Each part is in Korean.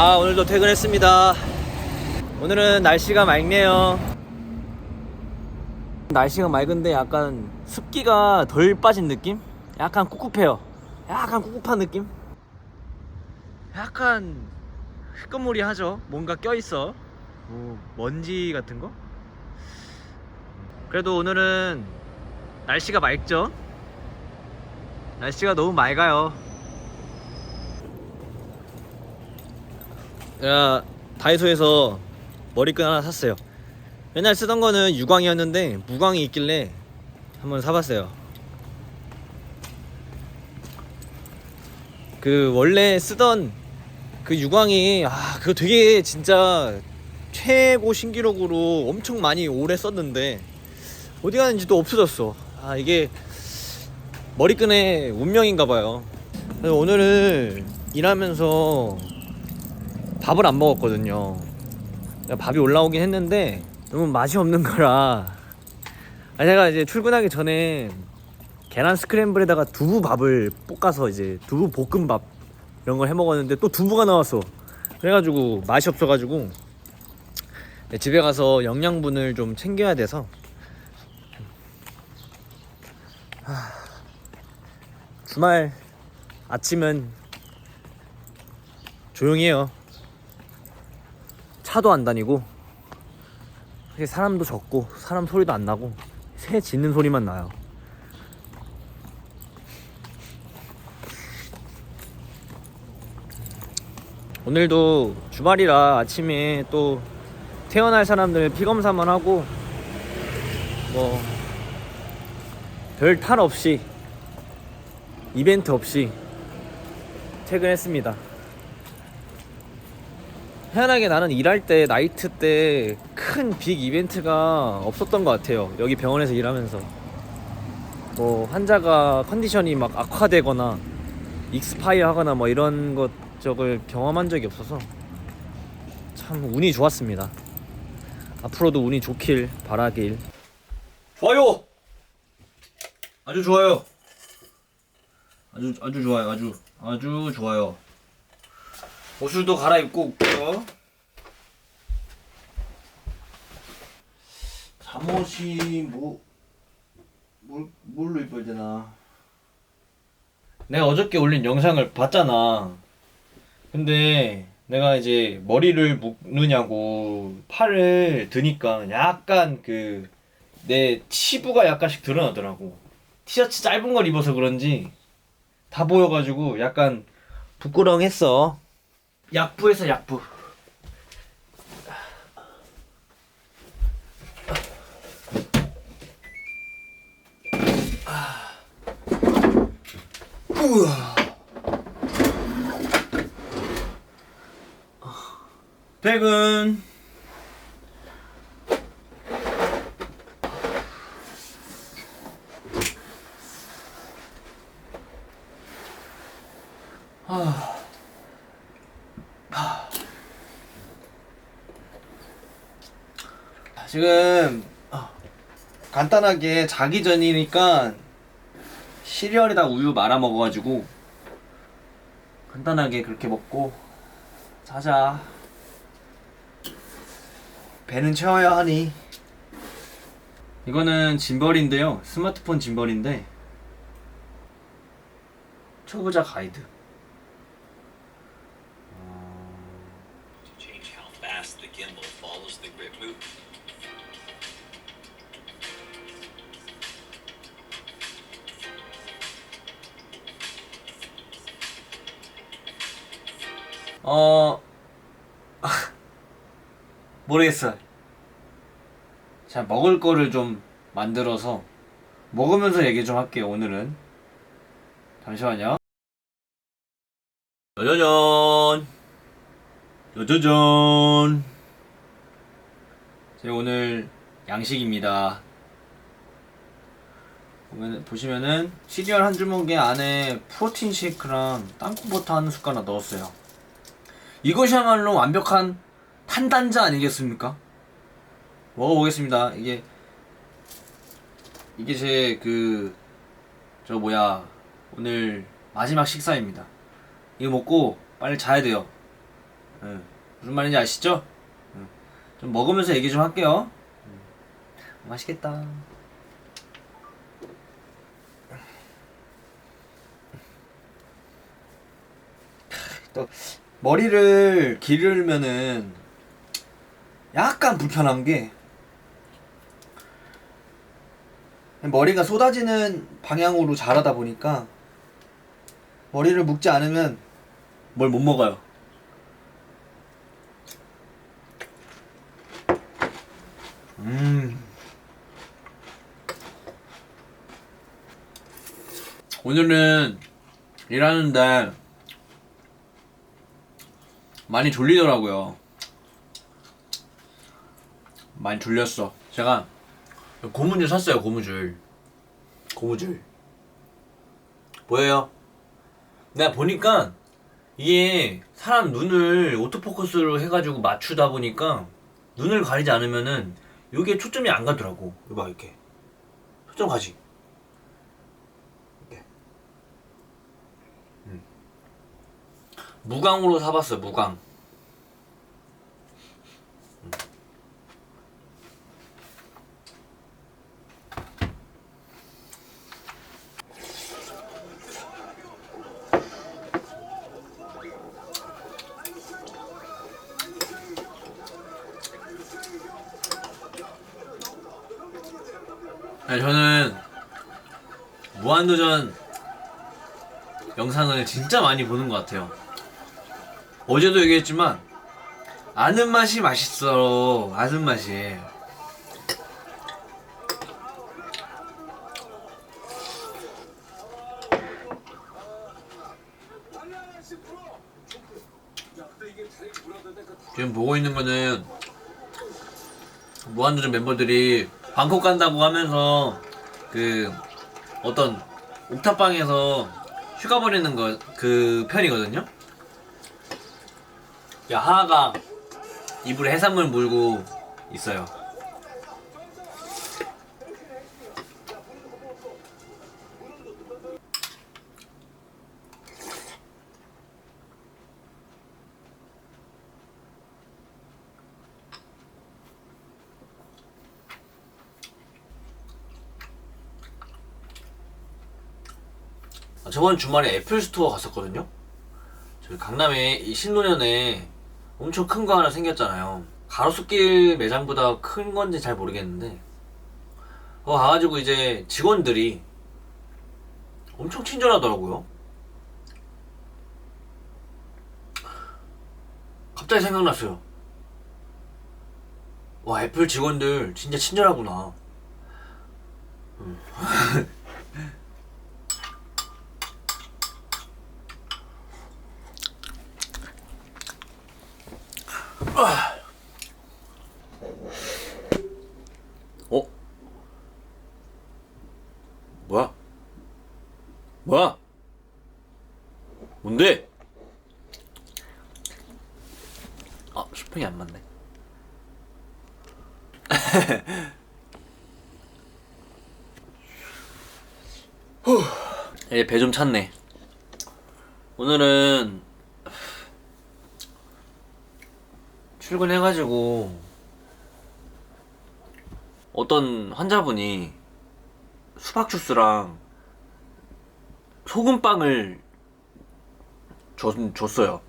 아 오늘도 퇴근했습니다 오늘은 날씨가 맑네요 날씨가 맑은데 약간 습기가 덜 빠진 느낌? 약간 꿉꿉해요 약간 꿉꿉한 느낌? 약간 흐뭇무리하죠 뭔가 껴있어 뭐 먼지 같은 거? 그래도 오늘은 날씨가 맑죠? 날씨가 너무 맑아요 제가 다이소에서 머리끈 하나 샀어요. 맨날 쓰던 거는 유광이었는데 무광이 있길래 한번 사봤어요. 그 원래 쓰던 그 유광이 아 그거 되게 진짜 최고 신기록으로 엄청 많이 오래 썼는데 어디 갔는지도 없어졌어. 아 이게 머리끈의 운명인가 봐요. 오늘은 일하면서 밥을 안 먹었거든요. 밥이 올라오긴 했는데 너무 맛이 없는 거라. 아, 제가 이제 출근하기 전에 계란 스크램블에다가 두부 밥을 볶아서 이제 두부 볶음밥 이런 걸 해 먹었는데 또 두부가 나왔어. 그래가지고 맛이 없어가지고 네, 집에 가서 영양분을 좀 챙겨야 돼서 하, 주말 아침은 조용해요. 차도 안 다니고 사람도 적고 사람 소리도 안 나고 새 짖는 소리만 나요. 오늘도 주말이라 아침에 또 태어날 사람들 피 검사만 하고 뭐 별 탈 없이 이벤트 없이 퇴근했습니다. 희한하게 나는 일할 때 나이트 때 큰 빅 이벤트가 없었던 것 같아요. 여기 병원에서 일하면서 뭐 환자가 컨디션이 막 악화되거나 익스파이어 하거나 뭐 이런 것 적을 경험한 적이 없어서 참 운이 좋았습니다. 앞으로도 운이 좋길 바라길. 좋아요. 아주 좋아요. 아주 아주 좋아요. 아주 아주 좋아요. 옷을도 갈아입고 올게요. 잠옷이 뭐 뭘, 뭘로 입어야 되나? 내가 어저께 올린 영상을 봤잖아. 근데 내가 이제 머리를 묶느냐고 팔을 드니까 약간 그 내 치부가 약간씩 드러나더라고. 티셔츠 짧은 걸 입어서 그런지 다 보여가지고 약간 부끄러움했어. 약부에서 약부. 우와. 퇴근. 아. 지금 어, 간단하게 자기 전이니까 시리얼에다 우유 말아 먹어가지고 간단하게 그렇게 먹고 자자. 배는 채워야 하니. 이거는 짐벌인데요. 스마트폰 짐벌인데 초보자 가이드. 어 모르겠어. 자 먹을 거를 좀 만들어서 먹으면서 얘기 좀 할게요. 오늘은 잠시만요. 짜자잔 짜자잔 제 오늘 양식입니다. 보면, 보시면은 시리얼 한 주먹에 안에 프로틴 쉐이크랑 땅콩버터 한 숟가락 넣었어요. 이것이야말로 완벽한 탄단자 아니겠습니까? 먹어보겠습니다. 이게 이게 제 그 저 뭐야 오늘 마지막 식사입니다. 이거 먹고 빨리 자야 돼요. 예. 무슨 말인지 아시죠? 예. 좀 먹으면서 얘기 좀 할게요. 음. 맛있겠다. 또 머리를 기르면은 약간 불편한 게 머리가 쏟아지는 방향으로 자라다 보니까 머리를 묶지 않으면 뭘 못 먹어요. 음. 오늘은 일하는데 많이 졸리더라고요. 많이 졸렸어. 제가 고무줄 샀어요, 고무줄. 고무줄. 보여요? 내가 보니까 이게 사람 눈을 오토포커스로 해가지고 맞추다 보니까 눈을 가리지 않으면은 이게 초점이 안 가더라고. 이거 봐, 이렇게. 초점 가지. 이렇게. 음. 무광으로 사봤어요, 무광. 음. 네, 저는 무한도전 영상을 진짜 많이 보는 것 같아요. 어제도 얘기했지만 아는 맛이 맛있어. 아는 맛이. 지금 보고 있는 거는 무한도전 멤버들이 방콕 간다고 하면서 그 어떤 옥탑방에서 휴가 보내는 거 그 편이거든요. 야 하하가 입으로 해산물 물고 있어요. 아, 저번 주말에 애플 스토어 갔었거든요. 저희 강남에 이 신노년에 엄청 큰 거 하나 생겼잖아요. 가로수길 매장보다 큰 건지 잘 모르겠는데, 어, 가가지고 이제 직원들이 엄청 친절하더라고요. 갑자기 생각났어요. 와, 애플 직원들 진짜 친절하구나. 음. 어? 뭐야? 뭐야? 뭔데? 아, 슈팽이 안 맞네. 이제 배좀 찼네. 오늘은 출근해가지고 어떤 환자분이 수박 주스랑 소금빵을 줬, 줬어요.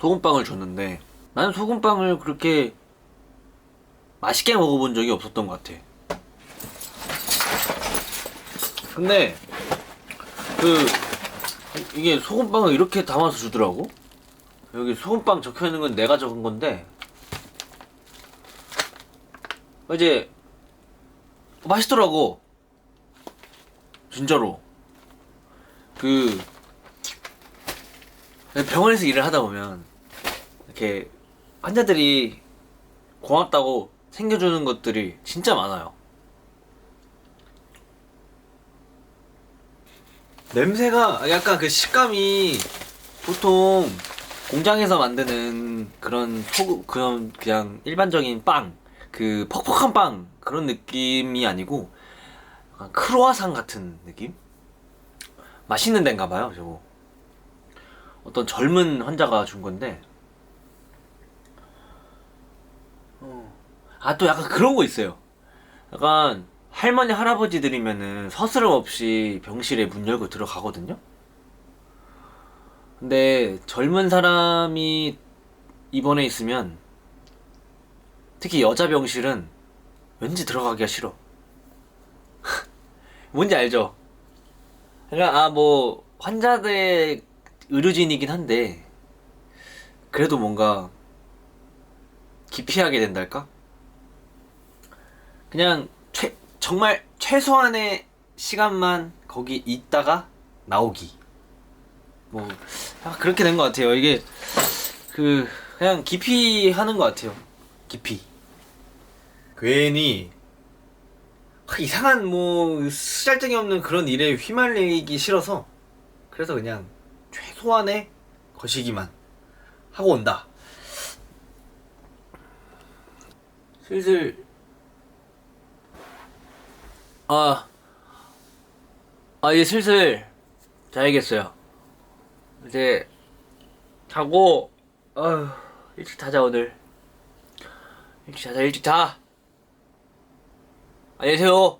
소금빵을 줬는데 나는 소금빵을 그렇게 맛있게 먹어본 적이 없었던 것 같아. 근데 그 이게 소금빵을 이렇게 담아서 주더라고. 여기 소금빵 적혀 있는 건 내가 적은 건데 이제 맛있더라고. 진짜로. 그 병원에서 일을 하다 보면 이렇게 환자들이 고맙다고 챙겨주는 것들이 진짜 많아요. 냄새가 약간 그 식감이 보통 공장에서 만드는 그런 초 그런 그냥 일반적인 빵, 그 퍽퍽한 빵 그런 느낌이 아니고 약간 크로아상 같은 느낌? 맛있는 데인가 봐요, 저거. 어떤 젊은 환자가 준 건데. 어. 아, 또 약간 그런 거 있어요. 약간 할머니, 할아버지들이면은 서스름 없이 병실에 문 열고 들어가거든요? 근데 젊은 사람이 입원해 있으면 특히 여자 병실은 왠지 들어가기가 싫어. 뭔지 알죠? 그러니까 아 뭐 환자대 의료진이긴 한데 그래도 뭔가 기피하게 된달까? 그냥 최, 정말 최소한의 시간만 거기 있다가 나오기. 뭐 아, 그렇게 된 것 같아요. 이게 그 그냥 기피하는 것 같아요. 기피. 괜히 아, 이상한 뭐 쓰잘데기 없는 그런 일에 휘말리기 싫어서 그래서 그냥 최소한의 거시기만 하고 온다. 슬슬 아, 아 이제 슬슬 자야겠어요. 이제 자고 아휴 일찍 자자 오늘 일찍 자자 일찍 자. 안녕히 계세요.